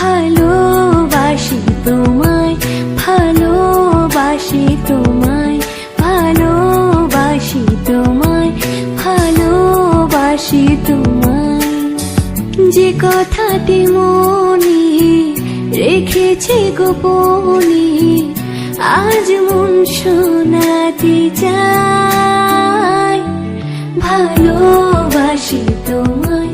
ভালোবাসি তোমায় ভালোবাসি তোমায় ভালোবাসি তোমায় ভালোবাসি তোমায়। যে কথাতে মনে রেখেছে গোপনে, আজ মন শোনাতে চায়। ভালোবাসি তোমায়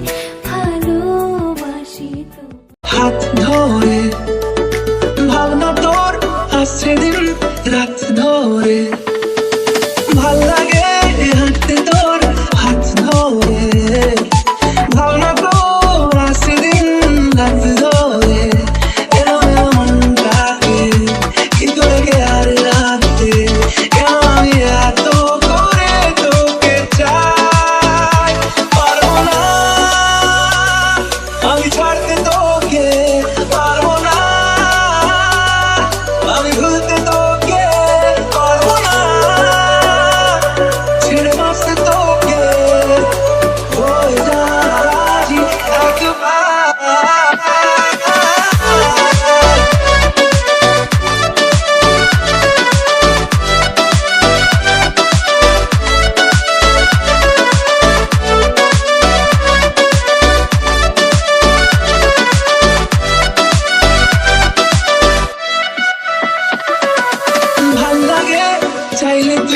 silently